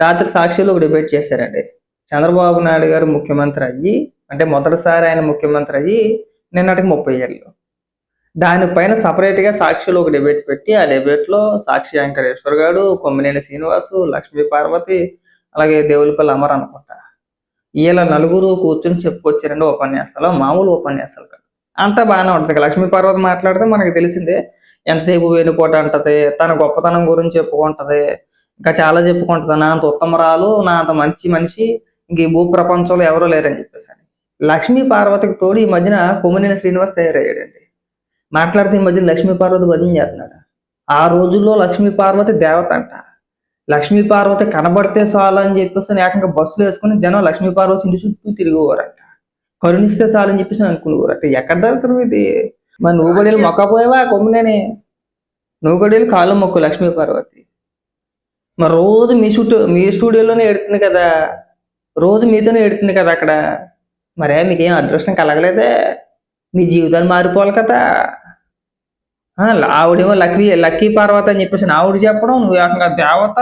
రాత్రి సాక్షిలో ఒక డిబేట్ చేశారండి. చంద్రబాబు నాయుడు గారు ముఖ్యమంత్రి అయ్యి అంటే మొదటిసారి ఆయన ముఖ్యమంత్రి అయ్యి నిన్నటికి ముప్పై ఏళ్ళు. దానిపైన సపరేట్గా సాక్షిలో ఒక డిబేట్ పెట్టి ఆ డిబేట్లో సాక్షి వెంకటేశ్వర్ గారు కొమ్మినేని శ్రీనివాసు లక్ష్మీ పార్వతి అలాగే దేవులపల్లి అమర్ అనుకుంటా. వీళ్ళ నలుగురు కూర్చొని చెప్పుకొచ్చారండి ఉపన్యాసాలు మామూలు ఉపన్యాసాలు కాదు. అంతా బాగానే ఉంటుంది. లక్ష్మీ పార్వతి మాట్లాడితే మనకి తెలిసిందే ఎంతసేపు వెనుకోట అంటది తన గొప్పతనం గురించి చెప్పుకుంటది ఇంకా చాలా చెప్పుకుంటది నా అంత ఉత్తమరాలు నా అంత మంచి మనిషి ఇంక ఈ భూ ప్రపంచంలో ఎవరూ లేరని చెప్పేసి అని. లక్ష్మీ పార్వతికి తోడు ఈ మధ్యన కొమ్మినేని శ్రీనివాస్ తయారయ్యాడండి. మాట్లాడితే ఈ మధ్యన లక్ష్మీ పార్వతి భజన చేస్తున్నాడు. ఆ రోజుల్లో లక్ష్మీ పార్వతి దేవత అంట. లక్ష్మీ పార్వతి కనబడితే చాలు అని చెప్పేసి ఏకంగా బస్సులు వేసుకుని జనం లక్ష్మీ పార్వతి ఇంటి చుట్టూ తిరిగేవారంట. కరుణిస్తే చాలు అని చెప్పేసి అనుకునేవారట. ఎక్కడ దొరుకుతారు ఇది? మరి నువ్వు గడియలు మొక్కపోయావా కొమ్మినేని? నువ్వు గడియలు కాళ్ళు మొక్కు లక్ష్మీ పార్వతి. మరి రోజు మీ చుట్టూ మీ స్టూడియోలోనే ఎడుతుంది కదా. రోజు మీతోనే ఎడుతుంది కదా అక్కడ. మరే మీకేం అదృష్టం కలగలేదే. మీ జీవితాలు మారిపోవాలి కదా. ఆవిడేమో లక్కీ లక్కీ పర్వత అని చెప్పేసి ఆవిడ చెప్పడం నువ్వు ఏకంగా దేవత.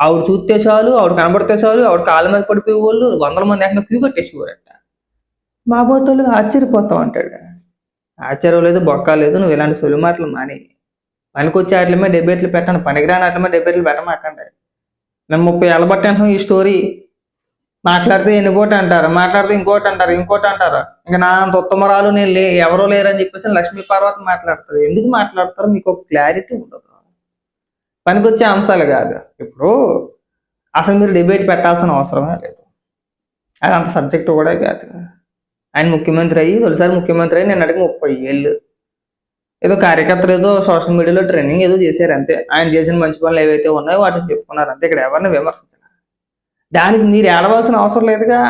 ఆవిడ చూస్తే చాలు ఆవిడ కనబడితే చాలు ఆవిడ కాళ్ళ మీద పడిపోయే వాళ్ళు వందల మంది ఏకంగా క్యూ కట్టేసేవారట. మా బొట్టోళ్ళు ఆశ్చర్యపోతాం అంటాడు ఆశ్చర్యం లేదు బొక్క లేదు నువ్వు ఇలాంటి సొలి మాటలు మాని పనికొచ్చే వాటి మీద డెబేట్లు పెట్టండి పనికిరాని వాటి మీద డెబేట్లు పెట్టమాకండి. నేను ముప్పై ఏళ్ళ బట్టి ఈ స్టోరీ మాట్లాడితే ఎన్నికోటి అంటారు? మాట్లాడితే ఇంకోటి అంటారు? ఇంకోటి అంటారు? ఇంకా నా అంత ఉత్తమరాలు నేను లే ఎవరో లేరని చెప్పేసి లక్ష్మీ పార్వతి మాట్లాడుతుంది. ఎందుకు మాట్లాడతారో మీకు ఒక క్లారిటీ ఉండదు. పనికొచ్చే అంశాలు కాదు. ఇప్పుడు అసలు మీరు డిబేట్ పెట్టాల్సిన అవసరమే లేదు. అది అంత సబ్జెక్ట్ కూడా కాదు. ఆయన ముఖ్యమంత్రి అయ్యి తొలిసారి ముఖ్యమంత్రి అయ్యి నేను అడిగి ముప్పై ఏళ్ళు. ఏదో కార్యకర్తలు ఏదో సోషల్ మీడియాలో ట్రైనింగ్ ఏదో చేశారు అంతే. ఆయన చేసిన మంచి పనులు ఏవైతే ఉన్నాయో వాటిని చెప్పుకున్నారు అంతే. ఇక్కడ ఎవరిని విమర్శించారు. దానికి మీరు ఏడవలసిన అవసరం లేదుగా.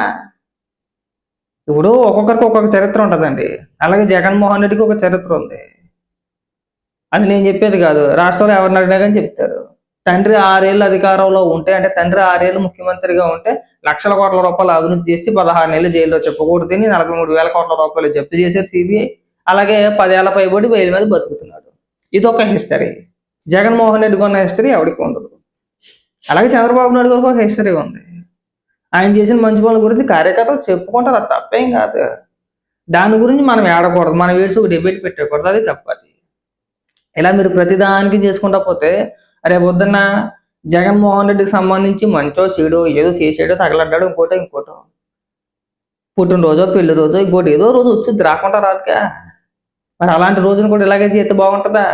ఇప్పుడు ఒక్కొక్కరికి ఒక్కొక్క చరిత్ర ఉంటుందండి. అలాగే జగన్మోహన్ రెడ్డికి ఒక చరిత్ర ఉంది. అది నేను చెప్పేది కాదు. రాష్ట్రంలో ఎవరిని అడిగినా కానీ చెప్తారు. తండ్రి ఆరేళ్ళు అధికారంలో ఉంటే అంటే తండ్రి ఆరేళ్ళు ముఖ్యమంత్రిగా ఉంటే లక్షల కోట్ల రూపాయలు అవినీతి చేసి పదహారు నెలలు జైల్లో చెప్పకూడదని నలభై మూడు వేల కోట్ల రూపాయలు జప్తు చేశారు సిబిఐ. అలాగే పదేళ్ళ పైబడి వేల మీద బతుకుతున్నాడు. ఇది ఒక హిస్టరీ. జగన్మోహన్ రెడ్డి కొన్న హిస్టరీ ఎవరికి ఉండదు. అలాగే చంద్రబాబు నాయుడు గారికి ఒక హిస్టరీ ఉంది. ఆయన చేసిన మంచి పనుల గురించి కార్యకర్తలు చెప్పుకుంటారు అది తప్పేం కాదు. దాని గురించి మనం ఏడకూడదు మనం వేసి ఒక డిబేట్ పెట్టకూడదు అది తప్పది ఇలా మీరు ప్రతిదానికి చేసుకుంటా పోతే రేపు పొద్దున్న జగన్మోహన్ రెడ్డికి సంబంధించి మంచో చెడు ఏదో చేసాడో తగలడ్డాడు ఇంకోటో ఇంకోటో. పుట్టినరోజో పెళ్ళి రోజో ఇంకోటి ఏదో రోజు వచ్చి రాకుండా రాదుగా. మరి అలాంటి రోజున కూడా ఇలాగే చేస్తే బాగుంటుందా?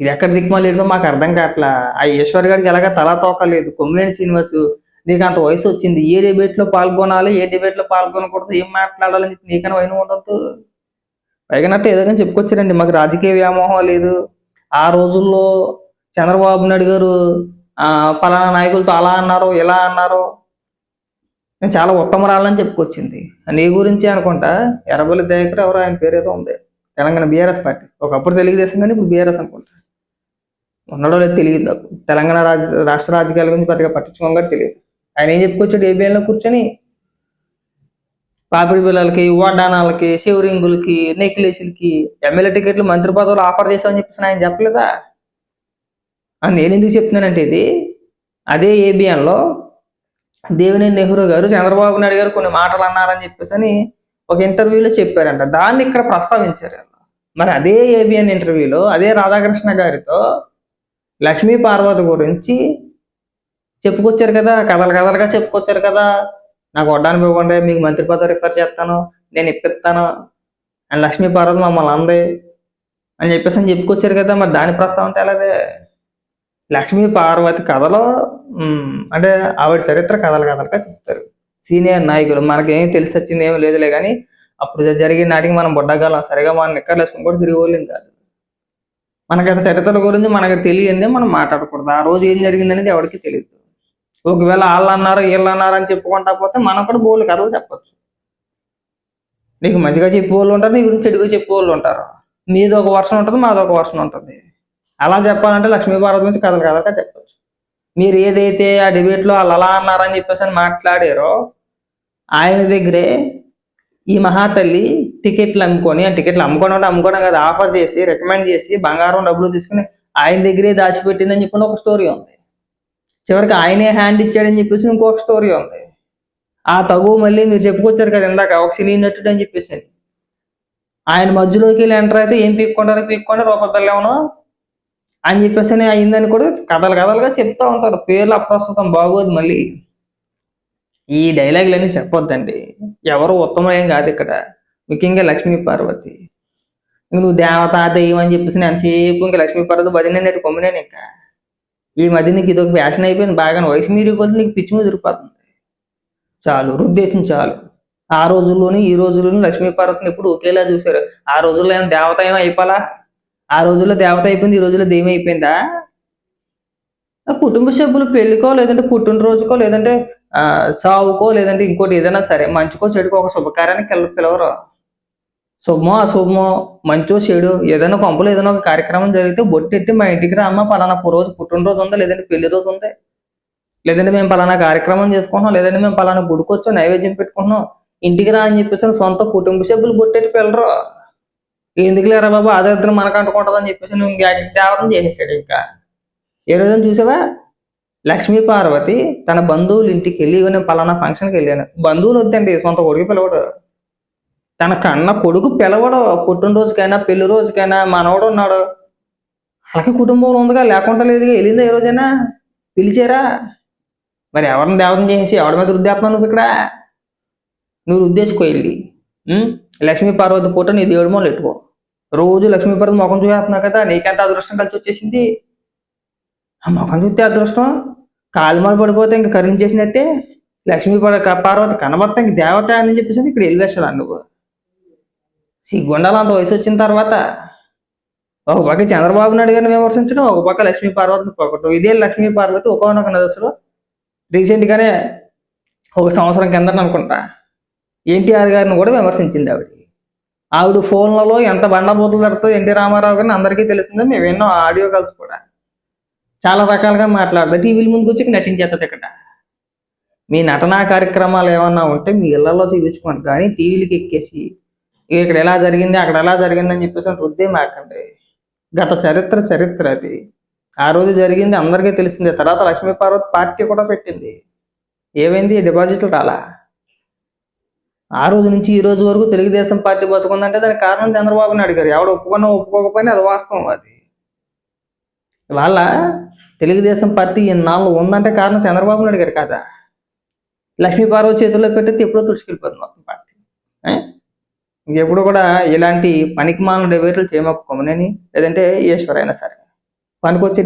ఇది ఎక్కడ దిక్కుమాలి మాకు అర్థం కావట్లా. ఆ ఈశ్వర్ గారికి ఎలాగ తలా తోకలేదు కొమ్మినేని శ్రీనివాసు నీకు అంత వయసు వచ్చింది. ఏ డిబేట్లో పాల్గొనాలి ఏ డిబేట్లో పాల్గొనకూడదు ఏం మాట్లాడాలని చెప్పి నీకైనా వైన ఉండొద్దు. పైగానట్టు ఏదైనా చెప్పుకొచ్చారండి. మాకు రాజకీయ వ్యామోహం లేదు. ఆ రోజుల్లో చంద్రబాబు నాయుడు గారు ఆ పలానా నాయకులతో అలా అన్నారు ఇలా అన్నారు. చాలా ఉత్తమరాలని చెప్పుకొచ్చింది. నీ గురించి అనుకుంటా ఎర్రబల్లి దయాకర్ ఎవరో ఆయన పేరు ఏదో ఉంది. Telangana BRS party. ఒకప్పుడు తెలుగుదేశం కానీ ఇప్పుడు బీఆర్ఎస్ అనుకుంటా. ఉండడం లేదు తెలియదు నాకు. తెలంగాణ రాజ రాష్ట్ర రాజకీయాల గురించి పెద్దగా కూడా తెలియదు. ఆయన ఏం చెప్పుకొచ్చాడు? ఏబిఎన్లో కూర్చొని పాపిడి పిల్లలకి వడ్డానాలకి శివరింగులకి నెక్లెస్లకి ఎమ్మెల్యే టికెట్లు మంత్రి పదవులు ఆఫర్ చేసామని చెప్పేసి ఆయన చెప్పలేదా? నేను ఎందుకు చెప్తున్నానంటే ఇది? అదే ఏబిఎన్లో దేవినేని నెహ్రూ గారు చంద్రబాబు నాయుడు గారు కొన్ని మాటలు అన్నారని చెప్పేసి అని ఒక ఇంటర్వ్యూలో చెప్పారంట. దాన్ని ఇక్కడ ప్రస్తావించారు. మరి అదే ఏబిఎన్ ఇంటర్వ్యూలో అదే రాధాకృష్ణ గారితో లక్ష్మీ పార్వతి గురించి చెప్పుకొచ్చారు కదా కథలు కథలుగా చెప్పుకొచ్చారు కదా. నాకు వడ్డానికి ఇవ్వండి మీకు మంత్రి పదవి రిఫర్ చేస్తాను నేను ఇప్పిస్తాను అండ్ లక్ష్మీ పార్వతి మమ్మల్ని అంది అని చెప్పేసి అని చెప్పుకొచ్చారు కదా. మరి దాని ప్రస్తావన ఎలాదే లక్ష్మీ పార్వతి కథలో అంటే ఆవిడ చరిత్ర కథలు కథలుగా చెప్తారు. సీనియర్ నాయకులు మనకేం తెలిసి వచ్చింది ఏమీ లేదులే కానీ అప్పుడు జరిగిన నాటికి మనం బొడ్డగాలం సరిగా మనం నిక్కర్లు వేసుకుని కూడా తిరిగి వాళ్ళం కాదు. మనకి అసలు చరిత్ర గురించి మనకు తెలియందే మనం మాట్లాడకూడదు. ఆ రోజు ఏం జరిగింది అనేది ఎవరికి తెలియదు ఒకవేళ వాళ్ళు అన్నారు వీళ్ళు అన్నారు అని చెప్పుకుంటా పోతే మనం కూడా బోళ్ళు కథలు చెప్పచ్చు. నీకు మంచిగా చెప్పేవాళ్ళు ఉంటారు నీ గురించి చెడుగా చెప్పేవాళ్ళు ఉంటారు. మీది ఒక వర్షం ఉంటుంది మాది ఒక వర్షం ఉంటుంది. అలా చెప్పాలంటే లక్ష్మీ భారత్ గురించి కథలు కథలుగా చెప్పొచ్చు. మీరు ఏదైతే ఆ డిబేట్లో వాళ్ళు అలా అన్నారని చెప్పేసి అని మాట్లాడారో ఆయన దగ్గరే ఈ మహాతల్లి టికెట్లు అమ్ముకొని ఆ టికెట్లు అమ్ముకోవడం అంటే అమ్ముకోవడం కదా ఆఫర్ చేసి రికమెండ్ చేసి బంగారం డబ్బులు తీసుకుని ఆయన దగ్గరే దాచిపెట్టిందని చెప్పిన ఒక స్టోరీ ఉంది. చివరికి ఆయనే హ్యాండ్ ఇచ్చాడని చెప్పేసి ఇంకొక స్టోరీ ఉంది. ఆ తగు మళ్ళీ మీరు చెప్పుకొచ్చారు కదా ఇందాక ఒక సినీ నటుడు అని చెప్పేసి. ఆయన మధ్యలోకి వెళ్ళి ఎంటర్ అయితే ఏం పీక్కుంటారు పీక్కుండా ఏమో అని చెప్పేసి అని అయిందని కూడా కథలు కథలుగా చెప్తా ఉంటారు. పేర్లు అప్రస్తుతం బాగోదు మళ్ళీ. ఈ డైలాగులన్నీ చెప్పొద్దండి. ఎవరు ఉత్తమం ఏం కాదు ఇక్కడ. ముఖ్యంగా లక్ష్మీ పార్వతి. నువ్వు దేవత దెయ్యం అని చెప్పేసి ఎంతసేపు ఇంకా లక్ష్మీ పార్వతి భజన నెట్టు కొమ్మినాను ఇంకా. ఈ మధ్య నీకు ఇదొక ఫ్యాషన్ అయిపోయింది బాగా. వయసు మీరు కొద్ది నీకు పిచ్చి ముదిరిపోతుంది చాలు రుద్దేశం చాలు. ఆ రోజుల్లోని ఈ రోజుల్లోని లక్ష్మీ పార్వతిని ఎప్పుడు ఒకేలా చూశారు. ఆ రోజుల్లో ఏం దేవత ఏమో అయిపోలా? ఆ రోజుల్లో దేవత అయిపోయింది ఈ రోజుల్లో దెయ్యం అయిపోయిందా? ఆ కుటుంబ సభ్యులు పెళ్ళికో లేదంటే పుట్టినరోజుకో లేదంటే సావుకో లేదంటే ఇంకోటి ఏదైనా సరే మంచికో చెడుకో ఒక శుభకార్యానికి పిల్ల పిలవరు. శుభమో అశుభమో మంచో చెడు ఏదైనా కొంపలు ఏదైనా ఒక కార్యక్రమం జరిగితే బొట్టెట్టి మా ఇంటికి రామ్మా పలానా రోజు పుట్టినరోజు ఉందా లేదంటే పెళ్ళి రోజు ఉంది? లేదంటే మేము పలానా కార్యక్రమం చేసుకుంటున్నాం లేదంటే మేము పలానా గుడికి వచ్చాం నైవేద్యం పెట్టుకుంటున్నాం ఇంటికి రా అని చెప్పేసి సొంత కుటుంబ సభ్యులు బొట్టెట్టి పిల్లరు ఎందుకు లేరా బాబు? ఆదరిద్రం మనకు అంటుకుంటుంది అని చెప్పేసి నువ్వు ఇంకా దేవతం చేసేసాడు ఇంకా. ఏ రోజున చూసావా? లక్ష్మీ పార్వతి తన బంధువులు ఇంటికి వెళ్ళి నేను పలానా ఫంక్షన్కి వెళ్ళాను. బంధువులు వద్దండి సొంత కొడుకు పిలవడు. తన కన్న కొడుకు పిలవడు. పుట్టినరోజుకైనా పెళ్ళి రోజుకైనా మనవడు ఉన్నాడు. అలాగే కుటుంబంలో ఉందిగా లేకుండా లేదుగా. వెళ్ళిందా ఏ రోజైనా? పిలిచారా? మరి ఎవరిని దేవతం చేసి ఎవరి మీద వృద్ధాత్మ నువ్వు ఇక్కడ? నువ్వు రుద్దేసుకో వెళ్ళి. లక్ష్మీ పార్వతి పూట నీ దేవుడి మొదలు పెట్టుకో రోజు లక్ష్మీపతి ముఖం చూసేస్తున్నావు కదా నీకెంత అదృష్టం కలిసి వచ్చేసింది? ఆ ముఖం చూస్తే అదృష్టం? కాలుమాలు పడిపోతే ఇంక కరుణించేసినట్టే లక్ష్మీ పార్వతి కనబడతా ఇంక దేవత అని చెప్పేసి ఇక్కడ వెళ్ళేసాడు నువ్వు. సిగ్గుండాలి అంత వయసు వచ్చిన తర్వాత ఒక పక్క చంద్రబాబు నాయుడు గారిని విమర్శించడం ఒక పక్క లక్ష్మీ పార్వతిని పొగటం ఇదే లక్ష్మీ పార్వతి ఒకనొక నదస్సులో రీసెంట్గానే ఒక సంవత్సరం కింద అనుకుంటా. ఎన్టీఆర్ గారిని కూడా విమర్శించింది ఆవిడ. ఆవిడ ఫోన్లలో ఎంత బండబూతులు జరుగుతుందో ఎన్టీ రామారావు గారిని అందరికీ తెలిసిందే మేము ఎన్నో ఆడియో కాల్స్ కూడా. చాలా రకాలుగా మాట్లాడదు టీవీల ముందుకు వచ్చి నటించేస్తుంది ఇక్కడ. మీ నటనా కార్యక్రమాలు ఏమన్నా ఉంటే మీ ఇళ్ళలో చూపించుకోండి. కానీ టీవీలకి ఎక్కేసి ఇక్కడ ఎలా జరిగింది అక్కడ ఎలా జరిగింది అని చెప్పేసి వృద్ధే రుద్దే మాకండి. గత చరిత్ర చరిత్ర అది. ఆ రోజు జరిగింది అందరికీ తెలిసిందే. తర్వాత లక్ష్మీపార్వతి పార్టీ కూడా పెట్టింది. ఏమైంది? డిపాజిట్లు రాలా? ఆ రోజు నుంచి ఈ రోజు వరకు తెలుగుదేశం పార్టీ బతుకుందంటే దానికి కారణం చంద్రబాబు నాయుడు గారు. ఎవడు ఒప్పుకున్నా ఒప్పుకోకపోయినా అది వాస్తవం అది. వాళ్ళ తెలుగుదేశం పార్టీ ఇన్నాళ్ళు ఉందంటే కారణం చంద్రబాబు నాయుడు గారు కాదా? లక్ష్మీ చేతుల్లో పెట్టితే ఎప్పుడో తుడుచుకెళ్ళిపోతుంది మొత్తం పార్టీ. ఎప్పుడు ఇంకెప్పుడు కూడా ఇలాంటి పనికిమాలిన డిబేట్లు చేయమొక్క లేదంటే ఈశ్వరైనా సరే. పనికొచ్చే